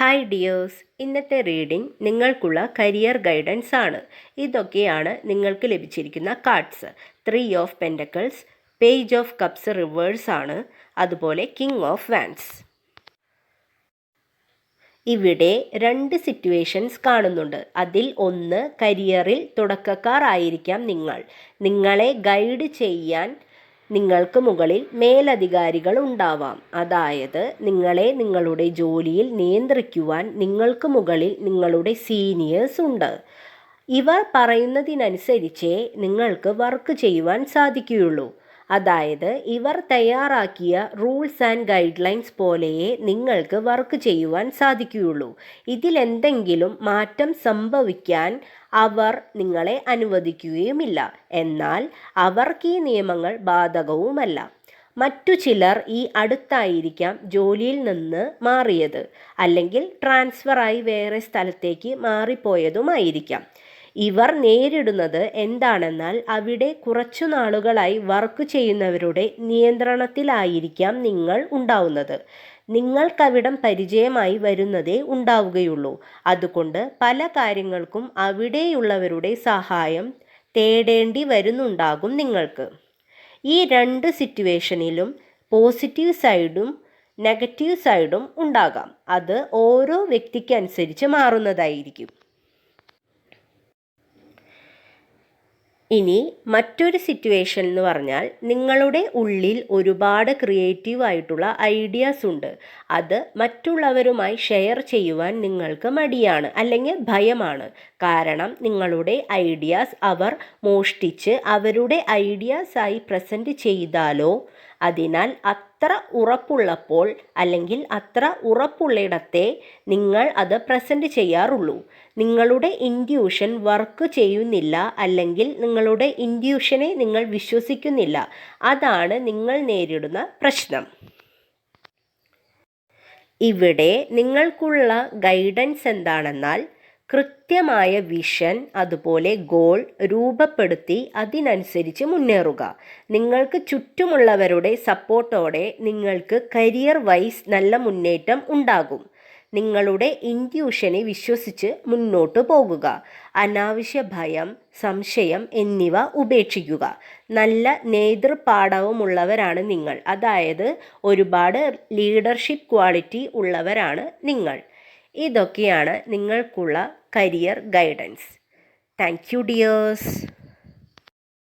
Hi dears ഇന്നത്തെ reading നിങ്ങൾക്കുള്ള career guidance ആണ്. ഇതൊക്കെയാണ് നിങ്ങൾക്ക് ലഭിച്ചിരിക്കുന്ന cards three of pentacles page of cups reverse ആണ്. അതുപോലെ കിങ് ഓഫ് വാൻസ് ഇവിടെ രണ്ട് സിറ്റുവേഷൻസ് കാണുന്നുണ്ട്. അതിൽ ഒന്ന് കരിയറിൽ തുടക്കക്കാർ ആയിരിക്കാം നിങ്ങൾ. നിങ്ങളെ ഗൈഡ് ചെയ്യാൻ നിങ്ങൾക്ക് മുകളിൽ മേലധികാരികൾ ഉണ്ടാവാം. അതായത് നിങ്ങളെ നിങ്ങളുടെ ജോലിയിൽ നിയന്ത്രിക്കുവാൻ നിങ്ങൾക്ക് മുകളിൽ നിങ്ങളുടെ സീനിയേഴ്സ് ഉണ്ട്. ഇവർ പറയുന്നതിനനുസരിച്ചേ നിങ്ങൾക്ക് വർക്ക് ചെയ്യുവാൻ സാധിക്കുകയുള്ളൂ. അതായത് ഇവർ തയ്യാറാക്കിയ റൂൾസ് ആൻഡ് ഗൈഡ് ലൈൻസ് പോലെയേ നിങ്ങൾക്ക് വർക്ക് ചെയ്യുവാൻ സാധിക്കുകയുള്ളൂ. ഇതിലെന്തെങ്കിലും മാറ്റം സംഭവിക്കാൻ അവർ നിങ്ങളെ അനുവദിക്കുകയുമില്ല. എന്നാൽ അവർക്ക് ഈ നിയമങ്ങൾ ബാധകവുമല്ല. മറ്റു ചിലർ ഈ അടുത്തായിരിക്കാം ജോലിയിൽ നിന്ന് മാറിയത് അല്ലെങ്കിൽ ട്രാൻസ്ഫറായി വേറെ സ്ഥലത്തേക്ക് മാറിപ്പോയതുമായിരിക്കാം. ഇവർ നേരിടുന്നത് എന്താണെന്നാൽ അവിടെ കുറച്ചു നാളുകളായി വർക്ക് ചെയ്യുന്നവരുടെ നിയന്ത്രണത്തിലായിരിക്കാം നിങ്ങൾ ഉണ്ടാവുന്നത്. നിങ്ങൾക്കവിടം പരിചയമായി വരുന്നതേ ഉണ്ടാവുകയുള്ളൂ. അതുകൊണ്ട് പല കാര്യങ്ങൾക്കും അവിടെയുള്ളവരുടെ സഹായം തേടേണ്ടി വരുന്നുണ്ടാകും നിങ്ങൾക്ക്. ഈ രണ്ട് സിറ്റുവേഷനിലും പോസിറ്റീവ് സൈഡും നെഗറ്റീവ് സൈഡും ഉണ്ടാകാം. അത് ഓരോ വ്യക്തിക്കനുസരിച്ച് മാറുന്നതായിരിക്കും. ഇനി മറ്റൊരു സിറ്റുവേഷൻ എന്ന് പറഞ്ഞാൽ നിങ്ങളുടെ ഉള്ളിൽ ഒരുപാട് ക്രിയേറ്റീവ് ആയിട്ടുള്ള ഐഡിയാസ് ഉണ്ട്. അത് മറ്റുള്ളവരുമായി ഷെയർ ചെയ്യുവാൻ നിങ്ങൾക്ക് മടിയാണ് അല്ലെങ്കിൽ ഭയമാണ്. കാരണം നിങ്ങളുടെ ഐഡിയാസ് അവർ മോഷ്ടിച്ച് അവരുടെ ഐഡിയാസായി പ്രസന്റ് ചെയ്താലോ അതിനാൽ അത്ര ഉറപ്പുള്ളപ്പോൾ അല്ലെങ്കിൽ അത്ര ഉറപ്പുള്ളിടത്തെ നിങ്ങൾ അത് പ്രസന്റ് ചെയ്യാറുള്ളൂ. നിങ്ങളുടെ ഇൻഡ്യൂഷൻ വർക്ക് ചെയ്യുന്നില്ല അല്ലെങ്കിൽ നിങ്ങളുടെ ഇൻഡ്യൂഷനെ നിങ്ങൾ വിശ്വസിക്കുന്നില്ല. അതാണ് നിങ്ങൾ നേരിടുന്ന പ്രശ്നം. ഇവിടെ നിങ്ങൾക്കുള്ള ഗൈഡൻസ് എന്താണെന്നാൽ കൃത്യമായ വിഷൻ അതുപോലെ ഗോൾ രൂപപ്പെടുത്തി അതിനനുസരിച്ച് മുന്നേറുക. നിങ്ങൾക്ക് ചുറ്റുമുള്ളവരുടെ സപ്പോർട്ടോടെ നിങ്ങൾക്ക് കരിയർ വൈസ് നല്ല മുന്നേറ്റം ഉണ്ടാകും. നിങ്ങളുടെ ഇന്റ്യൂഷനെ വിശ്വസിച്ച് മുന്നോട്ട് പോകുക. അനാവശ്യ ഭയം സംശയം എന്നിവ ഉപേക്ഷിക്കുക. നല്ല നേതൃപാഠവുമുള്ളവരാണ് നിങ്ങൾ. അതായത് ഒരുപാട് ലീഡർഷിപ്പ് ക്വാളിറ്റി ഉള്ളവരാണ് നിങ്ങൾ. ഇതൊക്കെയാണ് നിങ്ങൾക്കുള്ള career guidance. Thank you dears.